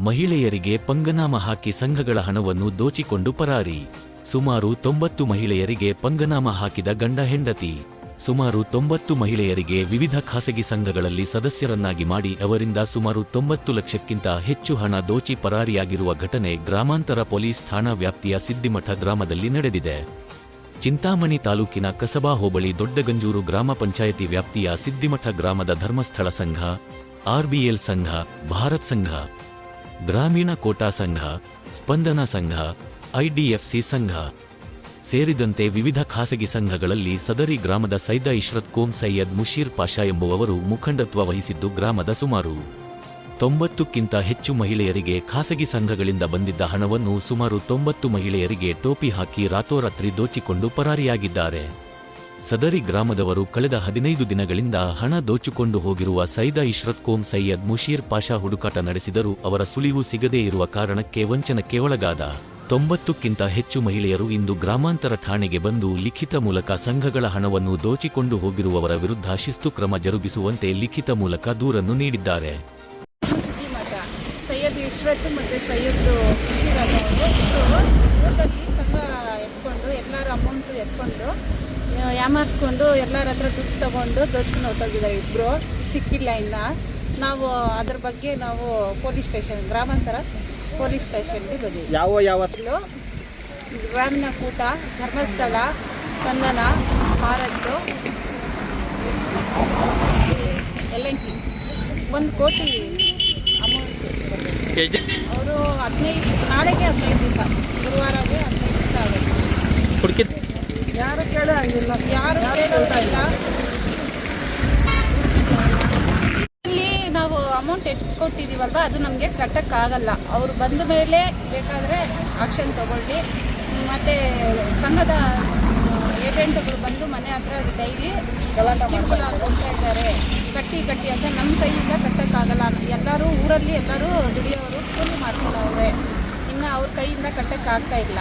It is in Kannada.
ಮಹಿಳೆಯರಿಗೆ ಪಂಗನಾಮ ಹಾಕಿ ಸಂಘಗಳ ಹಣವನ್ನು ದೋಚಿಕೊಂಡು ಪರಾರಿ. ಸುಮಾರು ತೊಂಬತ್ತು ಮಹಿಳೆಯರಿಗೆ ಪಂಗನಾಮ ಹಾಕಿದ ಗಂಡ ಹೆಂಡತಿ. ಸುಮಾರು ತೊಂಬತ್ತು ಮಹಿಳೆಯರಿಗೆ ವಿವಿಧ ಖಾಸಗಿ ಸಂಘಗಳಲ್ಲಿ ಸದಸ್ಯರನ್ನಾಗಿ ಮಾಡಿ ಅವರಿಂದ ಸುಮಾರು ತೊಂಬತ್ತು ಲಕ್ಷಕ್ಕಿಂತ ಹೆಚ್ಚು ಹಣ ದೋಚಿ ಪರಾರಿಯಾಗಿರುವ ಘಟನೆ ಗ್ರಾಮಾಂತರ ಪೊಲೀಸ್ ಠಾಣಾ ವ್ಯಾಪ್ತಿಯ ಸಿದ್ದಿಮಠ ಗ್ರಾಮದಲ್ಲಿ ನಡೆದಿದೆ. ಚಿಂತಾಮಣಿ ತಾಲೂಕಿನ ಕಸಬಾ ಹೋಬಳಿ ದೊಡ್ಡಗಂಜೂರು ಗ್ರಾಮ ಪಂಚಾಯಿತಿ ವ್ಯಾಪ್ತಿಯ ಸಿದ್ದಿಮಠ ಗ್ರಾಮದ ಧರ್ಮಸ್ಥಳ ಸಂಘ, ಆರ್ಬಿಎಲ್ ಸಂಘ, ಭಾರತ್ ಸಂಘ ಗ್ರಾಮೀಣ ಕೋಟಾ ಸಂಘ, ಸ್ಪಂದನ ಸಂಘ ಐಡಿಎಫ್ಸಿ ಸಂಘ. ಸೇರಿದಂತೆ ವಿವಿಧ ಖಾಸಗಿ ಸಂಘಗಳಲ್ಲಿ ಸದರಿ ಗ್ರಾಮದ ಸೈದ ಇಶ್ರತ್ ಕೋಮ್ ಸೈಯದ್ ಮುಷೀರ್ ಪಾಷಾ ಎಂಬುವವರು ಮುಖಂಡತ್ವ ವಹಿಸಿದ್ದು ಗ್ರಾಮದ ಸುಮಾರು ತೊಂಬತ್ತಕ್ಕಿಂತ ಹೆಚ್ಚು ಮಹಿಳೆಯರಿಗೆ ಖಾಸಗಿ ಸಂಘಗಳಿಂದ ಬಂದಿದ್ದ ಹಣವನ್ನು ಸುಮಾರು ತೊಂಬತ್ತು ಮಹಿಳೆಯರಿಗೆ ಟೋಪಿ ಹಾಕಿ ರಾತೋರಾತ್ರಿ ದೋಚಿಕೊಂಡು ಪರಾರಿಯಾಗಿದ್ದಾರೆ. ಸದರಿ ಗ್ರಾಮದವರು ಕಳೆದ ಹದಿನೈದು ದಿನಗಳಿಂದ ಹಣ ದೋಚಿಕೊಂಡು ಹೋಗಿರುವ ಸೈದ ಇಶ್ರತ್ ಕೋಮ್ ಸೈಯದ್ ಮುಷೀರ್ ಪಾಷಾ ಹುಡುಕಾಟ ನಡೆಸಿದರೂ ಅವರ ಸುಳಿವು ಸಿಗದೇ ಇರುವ ಕಾರಣಕ್ಕೆ ವಂಚನಕ್ಕೆ ಒಳಗಾದ. ತೊಂಬತ್ತಕ್ಕಿಂತ ಹೆಚ್ಚು ಮಹಿಳೆಯರು ಇಂದು ಗ್ರಾಮಾಂತರ ಠಾಣೆಗೆ ಬಂದು ಲಿಖಿತ ಮೂಲಕ ಸಂಘಗಳ ಹಣವನ್ನು ದೋಚಿಕೊಂಡು ಹೋಗಿರುವವರ ವಿರುದ್ಧ ಶಿಸ್ತು ಕ್ರಮ ಜರುಗಿಸುವಂತೆ ಲಿಖಿತ ಮೂಲಕ ದೂರನ್ನು ನೀಡಿದ್ದಾರೆ. ಸೈಯದ್ ಇಶ್ರತ್ ಮತ್ತು ಸೈಯದ್ ಸಂಘ ಎತ್ಕೊಂಡು ಎಲ್ಲರ ಅಮೌಂಟು ಎತ್ಕೊಂಡು ಯಾಮಾರಿಸ್ಕೊಂಡು ಎಲ್ಲರ ಹತ್ರ ದುಡ್ಡು ತಗೊಂಡು ದೋಚ್ಕೊಂಡು ಹೊರಟೋಗಿದ್ದಾರೆ ಇಬ್ಬರು ಸಿಕ್ಕಿಲ್ಲ ಇನ್ನು. ನಾವು ಅದ್ರ ಬಗ್ಗೆ ನಾವು ಪೊಲೀಸ್ ಸ್ಟೇಷನ್ ಗ್ರಾಮಾಂತರ ಪೊಲೀಸ್ ಸ್ಟೇಷನ್ಗೆ ಬಂದಿದ್ದೀವಿ ಯಾವ ಯಾವ Grameen Koota Dharmasthala Spandana Bharat L N T. ಒಂದು ಕೋಟಿ ಅಮೌಂಟ್. ಅವರು ಹದಿನೈದು ನಾಳೆಗೆ ಹದಿನೈದು ದಿವಸ ಗುರುವಾರಗೆ ಹದಿನೈದು ದಿವಸ ಆಗುತ್ತೆ ಹುಡುಕಿ ಯಾರು ಕೇಳೋಂಗಿಲ್ಲ ಯಾರು ಕೇಳೋದಿಲ್ಲ ಇಲ್ಲಿ. ನಾವು ಅಮೌಂಟ್ ಎಟ್ಕೊಟ್ಟಿದ್ದೀವಲ್ವ ಅದು ನಮಗೆ ಕಟ್ಟಕ್ಕಾಗಲ್ಲ ಅವ್ರು ಬಂದ ಮೇಲೆ ಬೇಕಾದರೆ ಆಕ್ಷನ್ ತಗೊಳ್ಳಿ. ಮತ್ತು ಸಂಘದ ಏಜೆಂಟ್ಗಳು ಬಂದು ಮನೆ ಹತ್ರ ಡೈಲಿ ಕಿರುಕುಳ ಕೊಡ್ತಾ ಇದ್ದಾರೆ. ಕಟ್ಟಿ ಕಟ್ಟಿ ಅಂತ ನಮ್ಮ ಕೈಯಿಂದ ಕಟ್ಟಕ್ಕಾಗಲ್ಲ ಎಲ್ಲರೂ ಊರಲ್ಲಿ ಎಲ್ಲರೂ ದುಡಿಯೋರು ಕೂಲಿ ಮಾಡ್ಕೊಳ್ಳೋವ್ರೆ. ಇನ್ನು ಅವ್ರ ಕೈಯಿಂದ ಕಟ್ಟಕ್ಕಾಗ್ತಾ ಇಲ್ಲ.